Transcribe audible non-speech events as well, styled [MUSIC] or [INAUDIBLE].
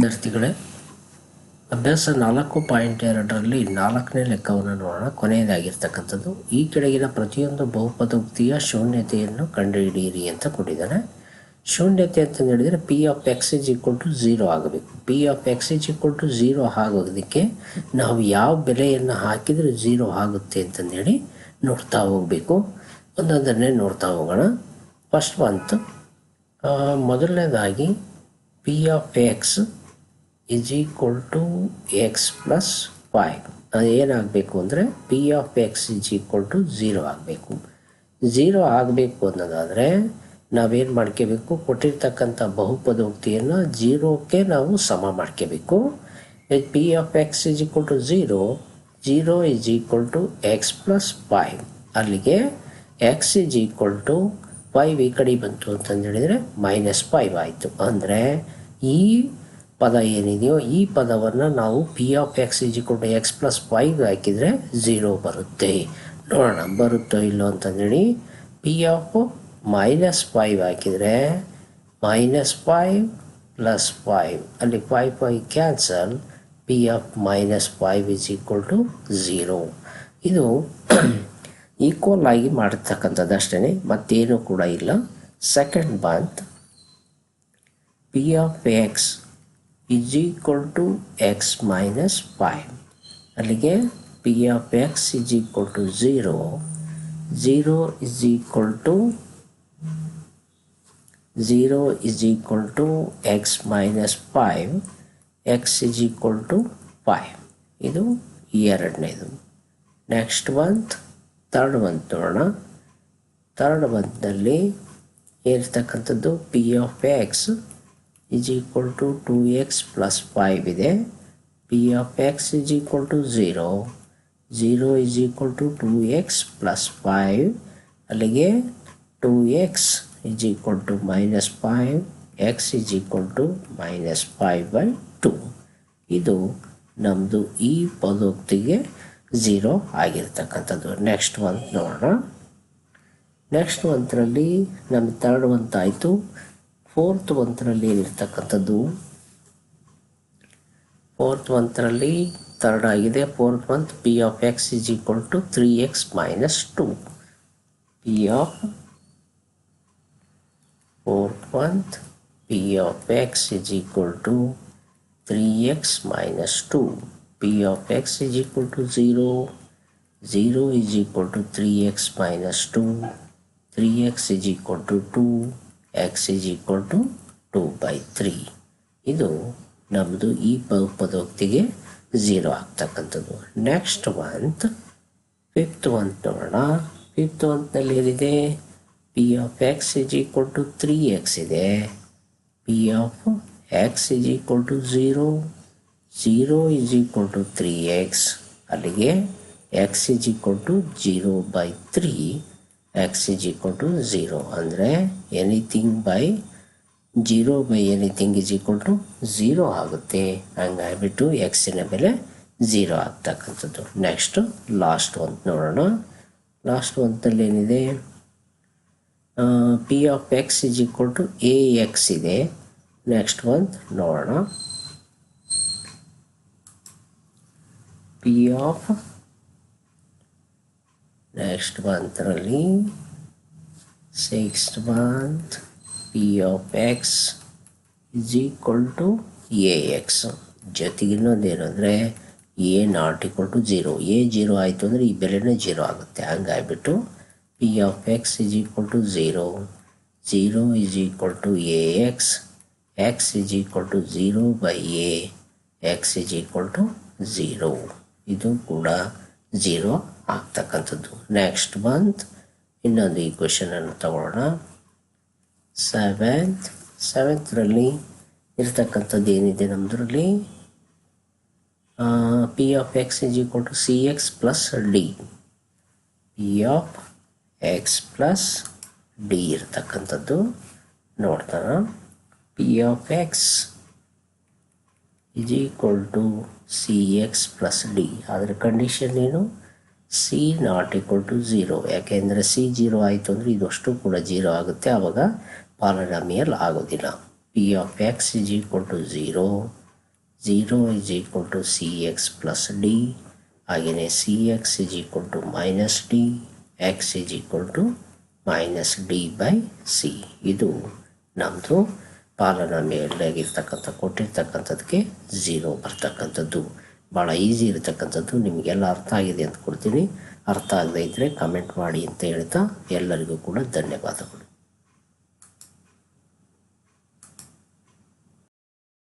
ವಿದ್ಯಾರ್ಥಿಗಳೇ, ಅಭ್ಯಾಸ ನಾಲ್ಕು ಪಾಯಿಂಟ್ ಎರಡರಲ್ಲಿ ನಾಲ್ಕನೇ ಲೆಕ್ಕವನ್ನು ನೋಡೋಣ. ಕೊನೆಯದಾಗಿರ್ತಕ್ಕಂಥದ್ದು, ಈ ಕೆಳಗಿನ ಪ್ರತಿಯೊಂದು ಬಹುಪದೋಕ್ತಿಯ ಶೂನ್ಯತೆಯನ್ನು ಕಂಡುಹಿಡಿಯಿರಿ ಅಂತ ಕೊಟ್ಟಿದ್ದಾನೆ. ಶೂನ್ಯತೆ ಅಂತ ಹೇಳಿದರೆ P of x is equal to zero ಆಗಬೇಕು. P of x is equal to zero ಆಗೋದಕ್ಕೆ ನಾವು ಯಾವ ಬೆಲೆಯನ್ನು ಹಾಕಿದರೆ ಝೀರೋ ಆಗುತ್ತೆ ಅಂತಂದೇಳಿ ನೋಡ್ತಾ ಹೋಗಬೇಕು. ಒಂದೊಂದನ್ನೇ ನೋಡ್ತಾ ಹೋಗೋಣ. ಫಸ್ಟ್ ಮಂತ್ ಮೊದಲನೇದಾಗಿ P of x is equal to x plus ಅದು ಏನಾಗಬೇಕು ಅಂದರೆ P of x is equal to zero ಆಗಬೇಕು. ಝೀರೋ ಆಗಬೇಕು ಅನ್ನೋದಾದರೆ ನಾವೇನು ಮಾಡ್ಕೋಬೇಕು? ಕೊಟ್ಟಿರ್ತಕ್ಕಂಥ ಬಹುಪದೋಕ್ತಿಯನ್ನು ಜೀರೋಕ್ಕೆ ನಾವು ಸಮ ಮಾಡ್ಕೋಬೇಕು. P of x is equal to zero zero is equal to x plus five ಅಲ್ಲಿಗೆ x is equal to five ಈ ಕಡೆ ಬಂತು ಅಂತಂದೇಳಿದರೆ ಮೈನಸ್ ಫೈವ್ ಆಯಿತು. ಅಂದರೆ ಈ ಪದ ಏನಿದೆಯೋ ಈ ಪದವನ್ನು ನಾವು ಪಿ ಆಫ್ ಎಕ್ಸ್ ಇಜಿಕೊಂಡು ಎಕ್ಸ್ ಪ್ಲಸ್ ಫೈವ್ ಹಾಕಿದರೆ ಝೀರೋ ಬರುತ್ತೆ. ನೋಡೋಣ, ಬರುತ್ತೋ ಇಲ್ಲೋ ಅಂತಂದೇಳಿ. ಪಿ ಆಫ್ ಮೈನಸ್ ಫೈವ್ ಹಾಕಿದರೆ ಮೈನಸ್ ಫೈವ್ ಪ್ಲಸ್ ಫೈವ್ ಅಲ್ಲಿ five five cancel P of minus five is equal to zero ಇದು [CLEARS THROAT] ಈಕ್ವಲ್ ಆಗಿ ಮಾಡಿರ್ತಕ್ಕಂಥದ್ದು ಅಷ್ಟೇ ಮತ್ತೇನು ಕೂಡ ಇಲ್ಲ. ಸೆಕೆಂಡ್ ಬಂತ್ P of x is equal to x minus five ಅಲ್ಲಿಗೆ P of x is equal to zero zero is equal to zero is equal to x minus five x is equal to five ಇದು ಎರಡನೇದು. Next month third month ನೋಡೋಣ. Third ಮಂತ್ನಲ್ಲಿ ಇರ್ತಕ್ಕಂಥದ್ದು P of x is equal to two x plus five ಇದೆ. P of x is equal to zero zero is equal to two x plus five ಅಲ್ಲಿಗೆ two x is equal to minus five x is equal to minus five by two ಇದು ನಮ್ಮದು ಈ ಪದೋಕ್ತಿಗೆ zero ಆಗಿರ್ತಕ್ಕಂಥದ್ದು. Next month ನೋಡೋಣ. Next ಮಂತ್ರಲ್ಲಿ ನಮ್ಮ third month ಆಯಿತು. ಫೋರ್ತ್ ಮಂತ್ರಲ್ಲಿ ಏನಿರ್ತಕ್ಕಂಥದ್ದು ಫೋರ್ತ್ ಮಂತ್ರಲ್ಲಿ ಥರ್ಡ್ ಆಗಿದೆ. Fourth month P of x is equal to three x minus two P of fourth month P of x is equal to three x minus two P of x is equal to zero zero is equal to three x minus two three x is equal to two x is equal to two by three ಇದು ನಮ್ಮದು ಈ ಪದೋಕ್ತಿಗೆ zero ಆಗ್ತಕ್ಕಂಥದ್ದು. Next month fifth month ನೋಡೋಣ. Fifth ಮಂತ್ನಲ್ಲಿ ಏನಿದೆ? P of x is equal to three x ಇದೆ. P of x is equal to zero zero is equal to three x ಅಲ್ಲಿಗೆ x is equal to zero by three x is equal to zero ಅಂದರೆ anything by zero by anything is equal to zero ಆಗುತ್ತೆ. ಹಂಗಾಗಿಬಿಟ್ಟು ಎಕ್ಸಿನ ಬೆಲೆ zero ಆಗ್ತಕ್ಕಂಥದ್ದು. Next last ಒಂದು ನೋಡೋಣ. Last ಒಂತಲ್ಲಿ ಏನಿದೆ? P of x is equal to a x ಇದೆ. ನೆಕ್ಸ್ಟ್ ಮಂತ್ ನೋಡೋಣ. P of next ಮಂತ್ರಲ್ಲಿ sixth month P of x is equal to a x ಜೊತೆಗೆ ಇನ್ನೊಂದೇನು ಅಂದರೆ a not equal to zero a zero ಆಯಿತು ಅಂದರೆ ಈ ಬೆಲೆನೇ ಜೀರೋ ಆಗುತ್ತೆ. ಹಂಗಾಗ್ಬಿಟ್ಟು P of x is equal to zero zero is equal to a x x is equal to zero by a x is equal to zero ಇದು ಕೂಡ zero ಆಗ್ತಕ್ಕಂಥದ್ದು. Next month ಇನ್ನೊಂದು ಈ ಕ್ವೆಶನನ್ನು ತಗೊಳ್ಳೋಣ ಸೆವೆಂತ್ ಸೆವೆಂತ್ರಲ್ಲಿ ಇರ್ತಕ್ಕಂಥದ್ದು ಏನಿದೆ ನಮ್ಮದ್ರಲ್ಲಿ P of x is equal to c x plus d P of x plus d ಇರ್ತಕ್ಕಂಥದ್ದು. ನೋಡ್ತಾನ. P of x is equal to c x plus d ಅದರ ಕಂಡೀಷನ್ ಏನು? C not equal to zero ಯಾಕೆಂದರೆ C zero ಆಯಿತು ಅಂದರೆ ಇದಷ್ಟು ಕೂಡ zero ಆಗುತ್ತೆ. ಆವಾಗ ಪಾಲನಾಮಿಯಲ್ ಆಗೋದಿಲ್ಲ. P of x is equal to zero zero is equal to c x plus d ಹಾಗೆಯೇ c x is equal to minus d x is equal to minus d by c ಇದು ನಮ್ಮದು ಪಾಲನಾಮಿಯಲ್ಲಾಗಿರ್ತಕ್ಕಂಥ ಕೊಟ್ಟಿರ್ತಕ್ಕಂಥದ್ದಕ್ಕೆ zero ಬರ್ತಕ್ಕಂಥದ್ದು. ಭಾಳ easy ಇರತಕ್ಕಂಥದ್ದು. ನಿಮಗೆಲ್ಲ ಅರ್ಥ ಆಗಿದೆ ಅಂತ ಕೊಡ್ತೀನಿ. ಅರ್ಥ ಆಗದೇ ಇದ್ದರೆ ಕಮೆಂಟ್ ಮಾಡಿ ಅಂತ ಹೇಳ್ತಾ ಎಲ್ಲರಿಗೂ ಕೂಡ ಧನ್ಯವಾದಗಳು.